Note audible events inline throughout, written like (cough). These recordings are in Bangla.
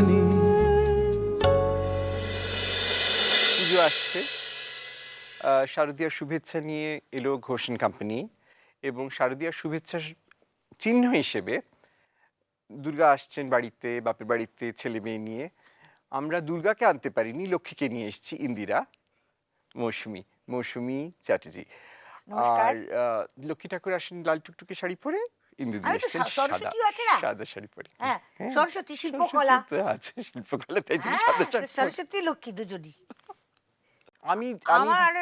জানি। পুজো আসছে। আহ, শারদীয়ার শুভেচ্ছা নিয়ে এলো ঘোষণ কোম্পানি এবং শারদীয়ার শুভেচ্ছা চিহ্ন হিসেবে দুর্গা আসছেন বাড়িতে বাপের বাড়িতে ছেলে মেয়ে নিয়ে। আমরা দুর্গাকে আনতে পারিনি লক্ষ্মীকে নিয়ে এসেছি ইন্দিরা মৌসুমি মৌসুমি চ্যাটার্জি। আর লক্ষ্মী ঠাকুর আসেন লাল টুকটুকে শাড়ি পরে। ইন্দু আমি তো এসেছেন সা- সরস্বতীও আছে না? সাদা শাড়ি পরে। হ্যাঁ সরস্বতী শিল্পকলা। আছে শিল্পকলা তাই সাদা শাড়ি সরস্বতী লক্ষ্মী দুজনই। আমি আমি আমার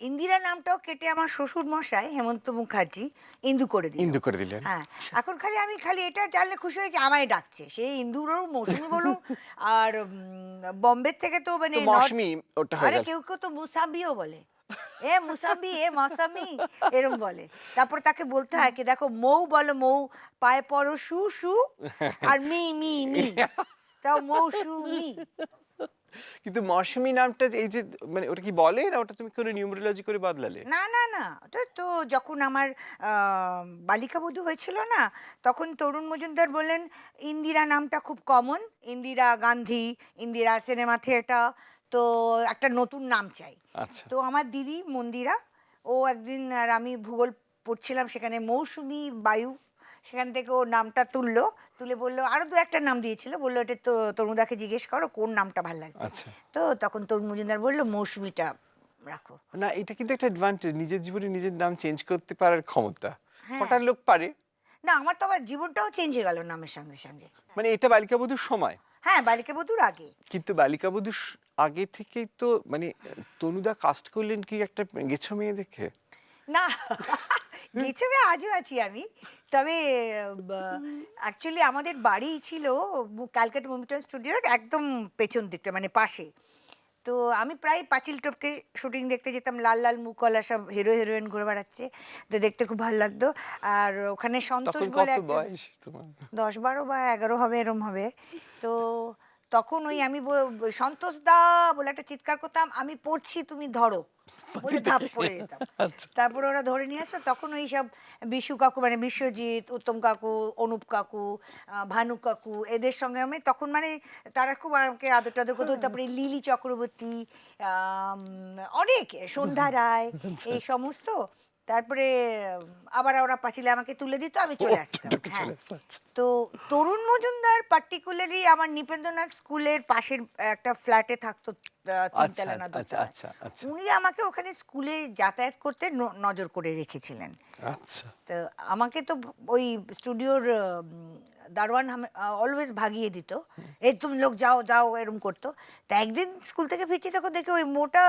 ইন্দিরা নামটাও কেটে আমার শ্বশুর মশাই হেমন্ত মুখার্জি ইন্দু করে দিল। ইন্দু করে দিলেন? হ্যাঁ এখন খালি আমি খালি এটা জানলে খুশি হয়েছে আমায় ডাকছে। সেই ইন্দুর মৌসুমি বলুন (laughs) আর বম্বে থেকে তো মানে মৌসুমি আরে কেউ কেউ তো মুসাম্বিও বলে। এ মুসাম্বি এ মৌসামি এরম বলে। তারপর তাকে বলতে হয় কি দেখো মৌ বলো মৌ পায়ে পড়ো সু সু আর মি মি মি। তাও মৌসুমি কিন্তু মৌসুমি নামটা এই যে মানে ওটা কি বলে না ওটা তুমি কোনো নিউমারোলজি করে বদলালে? না না না ওটা তো যখন আমার আহ, বালিকা বধূ হয়েছিল না তখন তরুণ মজুমদার বললেন ইন্দিরা নামটা খুব common Indira Gandhi Indira cinema theatre তো একটা নতুন নাম চাই। আচ্ছা। তো আমার দিদি মন্দিরা ও একদিন আর আমি ভূগোল পড়ছিলাম সেখানে মৌসুমি বায়ু সেখান থেকে ও নামটা তুললো তুলে বলল আরও দু একটা নাম দিয়েছিল বলল এটা তো তরুণদাকে জিজ্ঞেস করো কোন নামটা ভালো লাগছে। আচ্ছা। তো তখন তরুণ মজুমদার বলল মৌসুমিটা রাখো। না এটা কিন্তু একটা অ্যাডভান্টেজ নিজের জীবনে নিজের নাম চেঞ্জ করতে পারার ক্ষমতা। হ্যাঁ। কটা লোক পারে। না আমার তো আবার জীবনটাও চেঞ্জ হয়ে গেল নামের সঙ্গে সঙ্গে। মানে এটা বালিকা বধূর সময়। হ্যাঁ বালিকা বধূর আগে। কিন্তু বালিকা বধূর আগে থেকেই তো মানে তনুদা কাস্ট করলেন কি একটা গেছো মেয়ে দেখে? না গেছবে আজও আছি আমি। তবে অ্যাকচুয়ালি আমাদের বাড়ি ছিল ক্যালকাটা মুভিটন স্টুডিওর একদম পেছন দিকটা মানে পাশে। তো আমি প্রায় পাঁচিল টপকে শুটিং দেখতে যেতাম লাল লাল মুখওয়ালা সব হিরো হিরোইন ঘুরে বেড়াচ্ছে তো দেখতে খুব ভালো লাগতো। আর ওখানে সন্তোষ বলে দশ বারো বা এগারো হবে এরম হবে। তো তখন ওই আমি সন্তোষ দা বলে একটা চিৎকার করতাম আমি পড়ছি তুমি ধরো। বলে ধাপ পড়ে যেতাম। আচ্ছা। তারপরে ওরা ধরে নিয়ে আসতো তখন ওই সব বিশু কাকু মানে বিশ্বজিৎ উত্তম কাকু অনুপ কাকু ভানু কাকু এদের সঙ্গে আমি তখন মানে তারা খুব আমাকে আদর টাদর করতো। তারপরে লিলি চক্রবর্তী অনেক সন্ধ্যা রায় এই সমস্ত। তারপরে আবার ওরা পাঁচিলে আমাকে তুলে দিত আমি চলে আসতাম হ্যাঁ। তো তরুণ মজুমদার পার্টিকুলারলি আমার নিপেন্দ্রনাথ স্কুলের পাশের একটা ফ্ল্যাটে থাকতো তিনতলা না দোতলা। উনি আমাকে ওখানে স্কুলে যাতায়াত করতে নজর করে রেখেছিলেন। আচ্ছা। তো আমাকে তো ওই স্টুডিওর দারোয়ান অলওয়েজ ভাগিয়ে দিত। এই তুমি লোক যাও যাও এরম করতো। তা একদিন স্কুল থেকে ফিরছি তখন দেখে ওই মোটা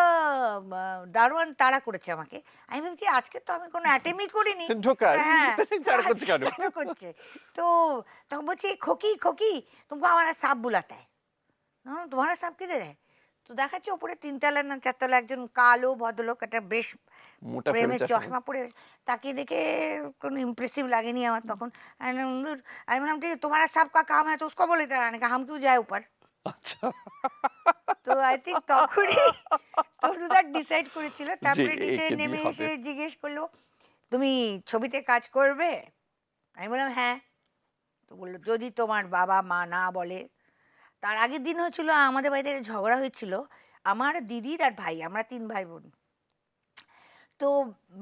দারোয়ান তাড়া করেছে আমাকে। আমি ভাবছি আজকে তো আমি কোনো অ্যাটেমই করিনি। (laughs) হ্যাঁ (laughs) করছে তো তখন বলছি খোকি খোকি তুমি আমার সাপ বুলাতে না তোমার সাপ কিনে দেয়? তো দেখাচ্ছে ওপরে তিনতলা না চারতলা একজন কালো ভদ্রলোক একটা বেশ প্রেমের চশমা পরে তাকিয়ে দেখে কোনো ইমপ্রেসিভ লাগেনি আমার তখন। আমি বললাম ঠিক তোমার সব কা কাম হয় তো উসকো বলে দেওয়া না হাম কেউ যায় উপর? তো আই থিঙ্ক তখনই ডিসাইড করেছিল তারপরে নিচে নেমে এসে জিজ্ঞেস করল তুমি ছবিতে কাজ করবে? আমি বললাম হ্যাঁ। তো বলল যদি তোমার বাবা মা না বলে তার আগের দিন হয়েছিল আমাদের বাড়িতে ঝগড়া হয়েছিল আমার দিদির আর ভাই আমরা তিন ভাই বোন তো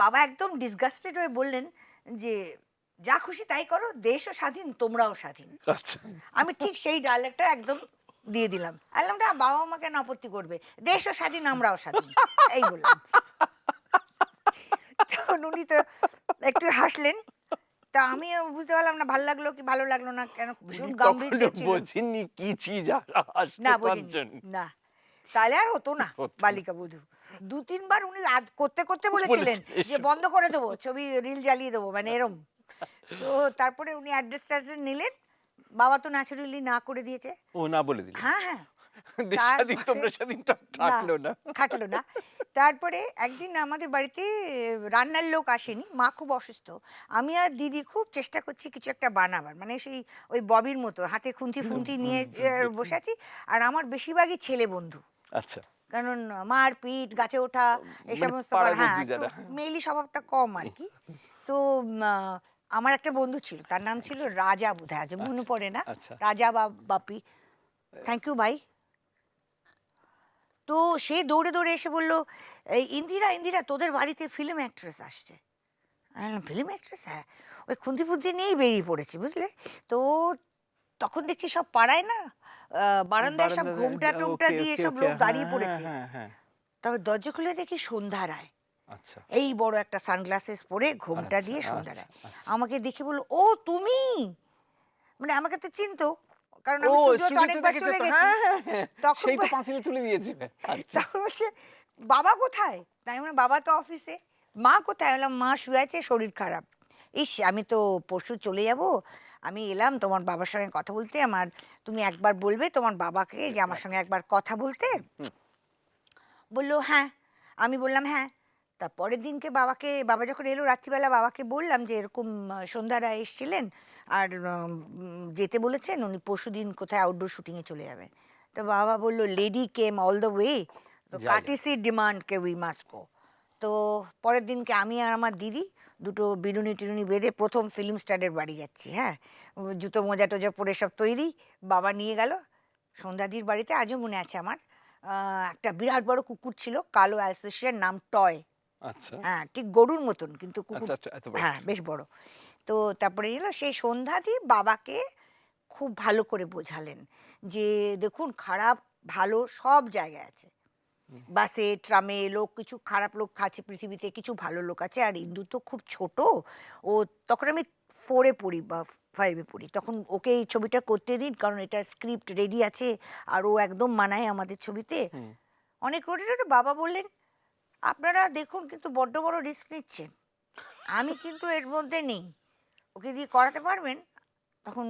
বাবা একদম ডিসগাস্টেড হয়ে বললেন যে যা খুশি তাই করো দেশও স্বাধীন তোমরাও স্বাধীন। আচ্ছা। আমি ঠিক সেই ডায়লগটা একদম দিয়ে দিলাম। আলাম না বাবা মা কেন আপত্তি করবে দেশও স্বাধীন আমরাও স্বাধীন। এই বললাম। তখন উনি তো একটু হাসলেন। তা আমি বুঝতে পারলাম না ভালো লাগল কি ভালো লাগল না কেন ভীষণ গাম্ভীর্য ছিল কি চিজ না তাহলে আর হতো না বালিকা বধূ। দু তিনবার উনি করতে করতে বলেছিলেন যে বন্ধ করে দেবো ছবি রিল জ্বালিয়ে দেবো মানে এরম। তো তারপরে উনি অ্যাড্রেস ট্যাড্রেস নিলেন। বাবা তো ন্যাচারালি না করে দিয়েছে। ও না বলে দিল হ্যাঁ হ্যাঁ। তারপরে- তোমরা স্বাধীন টা না খাটলো না। তারপরে একদিন আমাদের বাড়িতে রান্নার লোক আসেনি। মা খুব অসুস্থ। আমি আর দিদি খুব চেষ্টা করছি কিছু একটা বানাবার। মানে সেই ওই ববির মতো হাতে খুন্তি ফুন্তি নিয়ে বসে আছি। আর আমার বেশিরভাগই ছেলে বন্ধু। আচ্ছা। কারণ মার পিট গাছে ওঠা এই মানে সমস্ত হ্যাঁ মেইলি স্বভাবটা কম আর কি। তো আমার একটা বন্ধু ছিল। তার নাম ছিল রাজা বোধহয়। আজ মনে পড়ে না। আচ্ছা। রাজা বা বাপি। থ্যাংক ইউ ভাই তো সে দৌড়ে দৌড়ে এসে বলল এই ইন্দিরা ইন্দিরা তোদের বাড়িতে ফিল্ম অ্যাক্ট্রেস আসছে। ফিল্ম অ্যাক্ট্রেস হ্যাঁ ওই খুন্তি ফুন্তি নিয়েই বেরিয়ে পড়েছি বুঝলে? তো তখন দেখছি সব পাড়ায় না বারান্দায় সব ঘুমটা টুমটা দিয়ে সব লোক দাঁড়িয়ে হ্যাঁ, পড়েছে। হ্যাঁ হ্যাঁ। তবে দরজা খুলে দেখি সন্ধ্যা রায়। আচ্ছা। এই বড় একটা সানগ্লাসেস পরে ঘোমটা আচ্ছা, দিয়ে সন্ধ্যা রায়। আচ্ছা। আমাকে দেখে বলল ও তুমি? মানে আমাকে তো চিনতো। কারণ আমি স্টুডিওতে অনেকবার চলে গেছি। হ্যাঁ, হ্যাঁ, হ্যাঁ। তখন সেই তো পাঁচিলে তুলে দিয়েছে। আচ্ছা। বলছে বাবা কোথায়? তাই মানে বাবা তো অফিসে মা কোথায়? বললাম মা শুয়ে আছে শরীর খারাপ। ইস আমি তো পরশু চলে যাব। আমি এলাম তোমার বাবার সঙ্গে কথা বলতে। আমার তুমি একবার বলবে তোমার বাবাকে যে আমার সঙ্গে একবার কথা বলতে। বলল হ্যাঁ। আমি বললাম হ্যাঁ। তা পরের দিনকে বাবাকে বাবা যখন এলো রাত্রিবেলা বাবাকে বললাম যে এরকম সন্ধ্যারা এসছিলেন আর যেতে বলেছেন উনি পরশু দিন কোথায় আউটডোর শুটিংয়ে চলে যাবেন। তো বাবা বলল lady came all the way তো। কাটিসি ডিমান্ড কে উই মাস্ট গো তো পরের দিনকে আমি আর আমার দিদি দুটো বিরুনি টিরুনি বেঁধে প্রথম ফিল্ম স্টারের বাড়ি যাচ্ছি হ্যাঁ। জুতো মোজা টোজা পরে সব তৈরি বাবা নিয়ে গেল। সন্ধ্যাদির বাড়িতে আজও মনে আছে আমার একটা বিরাট বড় কুকুর ছিল কালো অ্যাসোসিয়ের নাম টয় আচ্ছা। হ্যাঁ ঠিক গরুর মতন কিন্তু কুকুর আচ্ছা, আচ্ছা। হ্যাঁ বেশ বড়। তো তারপরে এলো সেই সন্ধ্যাদি বাবাকে খুব ভালো করে বোঝালেন যে দেখুন খারাপ ভালো সব জায়গায় আছে। বাসে ট্রামে লোক কিছু খারাপ লোক আছে পৃথিবীতে কিছু ভালো লোক আছে আর ইন্দু তো খুব ছোট। ও তখন আমি ফোরে পড়ি বা ফাইভে পড়ি। তখন ওকে এই ছবিটা করতে দিন কারণ এটা স্ক্রিপ্ট রেডি আছে আর ও একদম মানায় আমাদের ছবিতে। অনেক রোডে বাবা বললেন আপনারা দেখুন কিন্তু বড্ড বড় রিস্ক নিচ্ছেন আমি কিন্তু এর মধ্যে নেই। ওকে দিয়ে করাতে পারবেন? তখন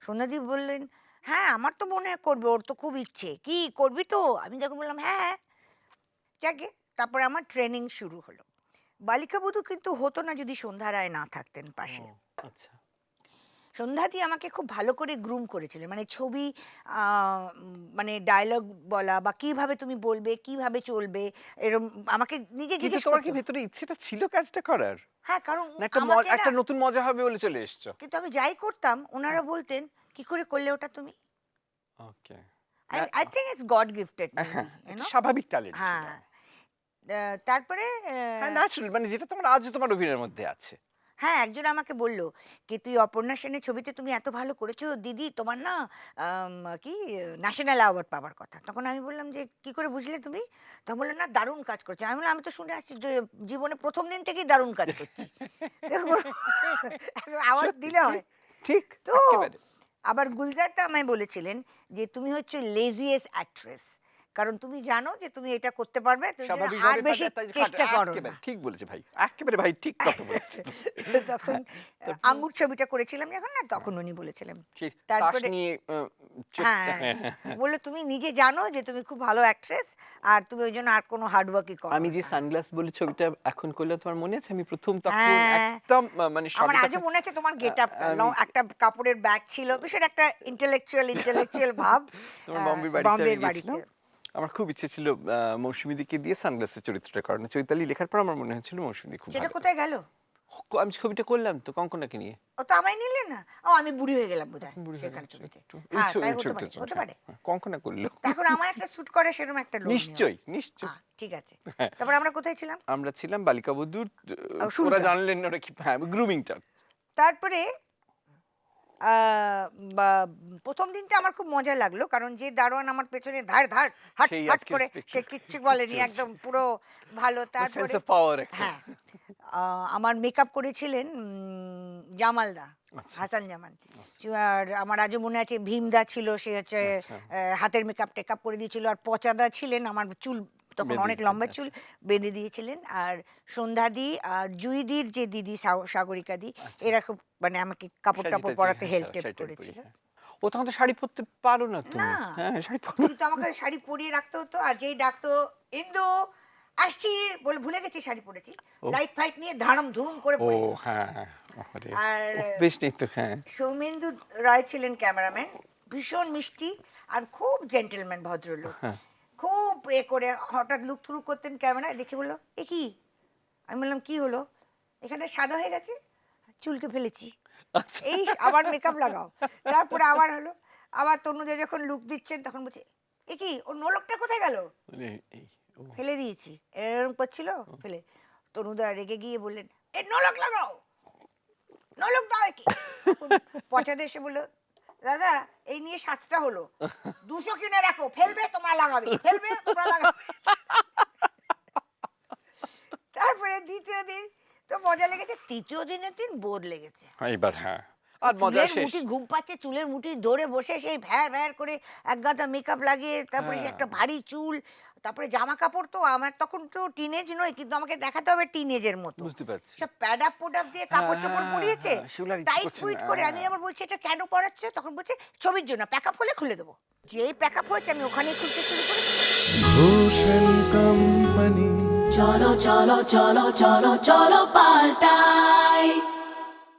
সন্ধ্যাদীপ বললেন হ্যাঁ আমার তো মনে হয় করবে, ওর তো খুব ইচ্ছে। কি, করবি তো? আমি যখন বললাম হ্যাঁ যাকে তারপরে আমার ট্রেনিং শুরু হলো। বালিকা বধূ কিন্তু হতো না যদি সন্ধ্যা রায় না থাকতেন পাশে। আচ্ছা। সন্ধ্যাদি আমাকে খুব ভালো করে গ্রুম করেছিলেন মানে ছবি মানে ডায়লগ বলা বা কীভাবে তুমি বলবে কীভাবে চলবে এরম আমাকে নিজে জিজ্ঞেস তোমার কি। ভেতরে ইচ্ছেটা ছিল কাজটা করার? হ্যাঁ কারণ একটা নতুন মজা হবে বলে চলে এসছো। কিন্তু আমি যাই করতাম ওনারা বলতেন কি করে করলে ওটা তুমি? Okay. I think it's god gifted স্বাভাবিক ট্যালেন্ট হ্যাঁ। তারপরে হ্যাঁ ন্যাচারাল মানে যেটা তোমার আজও তোমার অভিনয়ের মধ্যে আছে। হ্যাঁ একজন আমাকে বলল কি তুই অপর্ণা সেনের ছবিতে তুমি এত ভালো করেছ দিদি তোমার না কি ন্যাশনাল অ্যাওয়ার্ড পাওয়ার কথা। তখন আমি বললাম যে কি করে বুঝলে তুমি? তখন বলল না দারুণ কাজ করছ। আমি বললাম আমি তো শুনে আসছি যে জীবনে প্রথম দিন থেকেই দারুণ কাজ করছি। অ্যাওয়ার্ড দিলে হয়। ঠিক তো। আবার গুলজারটা আমায় বলেছিলেন যে তুমি হচ্ছে লেজিয়েস্ট অ্যাক্ট্রেস কারণ তুমি জানো যে তুমি এটা করতে পারবে তুমি আর বেশি চেষ্টা করো ঠিক বলেছে ভাই একেবারে ভাই ঠিক কথা (laughs) বলেছে। তখন আঙ্গুর ছবিটা করেছিলাম যখন না তখন উনি বলেছিলেন। তারপরে- হ্যাঁ হ্যাঁ, হ্যাঁ, হ্যাঁ। বলল তুমি নিজে জানো যে তুমি খুব ভালো অ্যাক্ট্রেস আর তুমি ওই জন্য আর কোনো হার্ডওয়ার্কই করো আমি যে সানগ্লাস বলে ছবিটা এখন করলাম তোমার মনে আছে? আমি প্রথম তখন হ্যাঁ। একদম মানে আমার আজও মনে আছে তোমার গেট আমি- একটা কাপড়ের ব্যাগ ছিল ভীষণ একটা ইন্টেলেকচুয়াল ইন্টেলেকচুয়াল (laughs) ভাব তোমার বম্বে বাড়িতে। আমার খুব ইচ্ছে ছিল আহ, মৌসুমী দিকে দিয়ে সানগ্লাসের চরিত্রটা করানো। চৈতালি লেখার পর আমার মনে হয়েছিল মৌসুমী খুব সেটা কোথায় গেল? আমি ছবিটা করলাম তো কঙ্কনাকে নিয়ে। ও তো আমায় নিলে না? ও আমি বুড়ি হয়ে গেলাম বোধহয় বুড়ি হয়ে সেখানে ছবিতে। হ্যাঁ তাই হতে পারে হতে হ্যাঁ, পারে। হ্যাঁ, কঙ্কনা করল। এখন আমার একটা শুট করে সেরকম একটা লোক। নিশ্চয়ই নিশ্চয়ই। হ্যাঁ, ঠিক আছে। হ্যাঁ। তারপর আমরা কোথায় ছিলাম? আমরা ছিলাম বালিকা বধূর ওরা জানলেন না ওরা কি হ্যাঁ গ্রুমিংটা তারপরে আহ, বা- প্রথম দিনটা আমার খুব মজা লাগল কারণ যে দারোয়ান আমার পেছনে ধার ধার হাট হাট করে সে কিচ্ছু বলেনি একদম পুরো ভালো। তারপরে হ্যাঁ আহ, আমার মেকআপ করেছিলেন জামালদা আচ্ছা। হাসান জামান আর আমার আজও মনে আছে ভীমদা ছিল সে হচ্ছে আচ্ছা। হাতের মেকআপ টেকআপ করে দিয়েছিল। আর পচাদা ছিলেন আমার চুল তখন অনেক লম্বা আচ্ছা। চুল বেঁধে দিয়েছিলেন। আর সন্ধ্যাদি আর জুইদির যে দিদি সাগরিকা দি এরা খুব মানে আমাকে কাপড় টাপড় পরাতে হেল্প টেল্প করেছিল। হ্যাঁ, ও তখন তো শাড়ি পরতে পারো না তুমি। হ্যাঁ শাড়ি পরো। কিন্তু আমাকে শাড়ি পরিয়ে রাখতে হতো আর যেই ডাকতো ইন্দু আসছি! বলে ভুলে গেছি শাড়ি পরেছি। লাইট ফাইট নিয়ে ধারম ধুম করে ও পড়ে যেত। হ্যাঁ হ্যাঁ। আর অভ্যেস তো হ্যাঁ। সৌমেন্দু রায় ছিলেন ক্যামেরাম্যান। ভীষণ মিষ্টি আর খুব জেন্টেলম্যান ভদ্রলোক। হ্যাঁ। খুব এ করে হঠাৎ লুক থুলুক করতেন ক্যামেরায় দেখে বলল এ কি? আমি বললাম কি হলো? এখানে সাদা হয়ে গেছে? চুলকে ফেলেছি। আচ্ছা। এই আবার মেকআপ লাগাও। তারপরে আবার হলো আবার তনুদে যখন লুক দিচ্ছেন তখন বলছে এ কি ওর নলকটা কোথায় গেল? মানে ও, ফেলে দিয়েছি। এরকম করছিল ফেলে। তনুদা রেগে গিয়ে বললেন এ নলক লাগাও! নলক দাও (laughs) তখন পচাদে এসে বলল দাদা এই নিয়ে সাতটা হলো। দুশো কিনে রাখো ফেলবে তোমার লাগাবে ফেলবে তোমার লাগাবে। তারপরে দ্বিতীয় দিন তো মজা লেগেছে তৃতীয় দিনের দিন বোর লেগেছে। হ্যাঁ, এবার হ্যাঁ। আর মজা চুলের শেষ। মুঠি ঘুম পাচ্ছে চুলের মুঠি ধরে বসে সেই ভ্যার ভ্যার করে এক গাদা মেকআপ লাগিয়ে তারপরে হ্যাঁ। একটা ভারী চুল তারপরে জামা কাপড় তো আমার তখন তো টিনেজ নয় কিন্তু আমাকে দেখাতে হবে টিনেজের মতো। বুঝতে পারছি। সব প্যাড আপ পোড আপ দিয়ে কাপড় চোপড় হ্যাঁ, পরিয়েছে হ্যাঁ, টাইট ফুইট করে। আমি আবার বলছি এটা কেন পরাচ্ছে? তখন বলছে ছবির জন্য প্যাক আপ হলে খুলে দেবো। যেই প্যাক আপ হয়েছে আমি ওখানেই খুলতে শুরু করেছি। Bhushan company cholo cholo cholo cholo cholo paltai